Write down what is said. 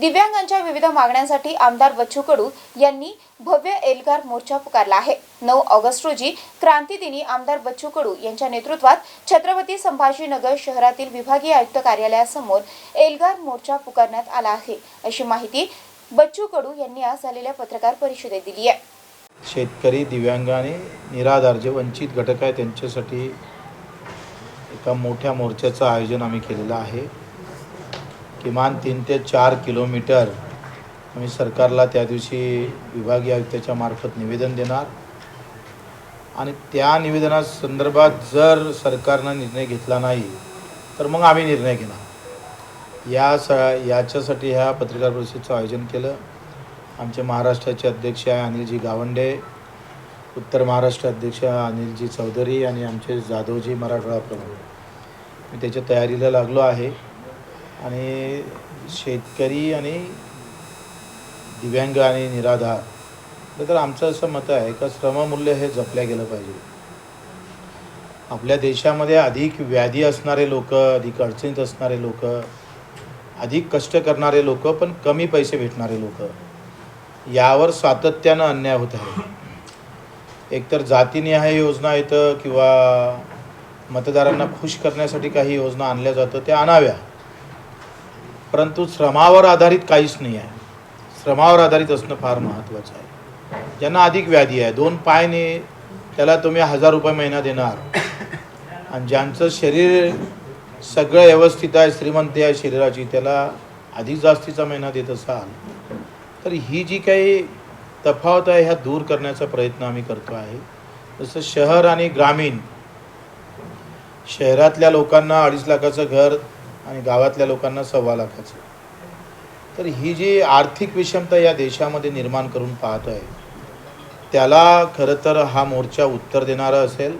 दिव्यांगांच्या विविध मागण्यांसाठी आमदार बच्चू कडू यांनी भव्य एल्गार मोर्चा पुकारला आहे. नऊ ऑगस्ट रोजी क्रांतीदिनी आमदार बच्चू कडू यांच्या नेतृत्वात छत्रपती संभाजीनगर शहरातील विभागीय आयुक्त कार्यालयासमोर एल्गार मोर्चा पुकारण्यात आला आहे. अशी माहिती बच्चू कडू यांनी आज झालेल्या पत्रकार परिषदेत दिली आहे. शेतकरी दिव्यांग आणि निराधार जे वंचित घटक आहे त्यांच्यासाठी एका मोठ्या मोर्चाचं आयोजन आम्ही केलेलं आहे. किमान तीन ते चार किलोमीटर आम्ही सरकारला त्या दिवशी विभागीय आयुक्ताच्या मार्फत निवेदन देणार. आणि त्या निवेदना संदर्भात जर सरकारनं निर्णय घेतला नाही तर मग आम्ही निर्णय घेणार. या स याच्यासाठी ह्या पत्रकार परिषदेचं आयोजन केलं. आमचे महाराष्ट्राचे अध्यक्ष आहे अनिलजी गावंडे उत्तर महाराष्ट्र अध्यक्ष अनिलजी चौधरी आणि आमचे जाधवजी मराठवाडा प्रमुख. मी त्याच्या तयारीला लागलो आहे. आणि शेतकरी आणि दिव्यांग आणि निराधार. तर आमचं असं मत आहे का श्रममूल्य हे जपल्या गेलं पाहिजे. आपल्या देशामध्ये अधिक व्याधी असणारे लोक अधिक अडचणीत असणारे लोक अधिक कष्ट करणारे लोक पण कमी पैसे भेटणारे लोक यावर सातत्यानं अन्याय होत आहे. एकतर जातीनिहाय योजना येतं किंवा मतदारांना खुश करण्यासाठी काही योजना आणल्या जातं त्या आणाव्या. परंतु श्रमावर आधारित काहीच नाही आहे. श्रमावर आधारित असणं फार महत्त्वाचं आहे. ज्यांना अधिक व्याधी आहे दोन पायने त्याला तुम्ही हजार रुपये महिना देणार. आणि ज्यांचं शरीर सगळं व्यवस्थित आहे श्रीमंती आहे शरीराची त्याला अधिक जास्तीचा महिना देत असाल तर ही जी काही तफावत आहे ह्या दूर करण्याचा प्रयत्न आम्ही करतो आहे. जसं शहर आणि ग्रामीण शहरातल्या लोकांना अडीच लाखाचं घर आणि गावातल्या लोकांना सव्वा लाखाचं. तर ही जी आर्थिक विषमता या देशामध्ये निर्माण करून पाहतो आहे त्याला खरं तर हा मोर्चा उत्तर देणारा असेल.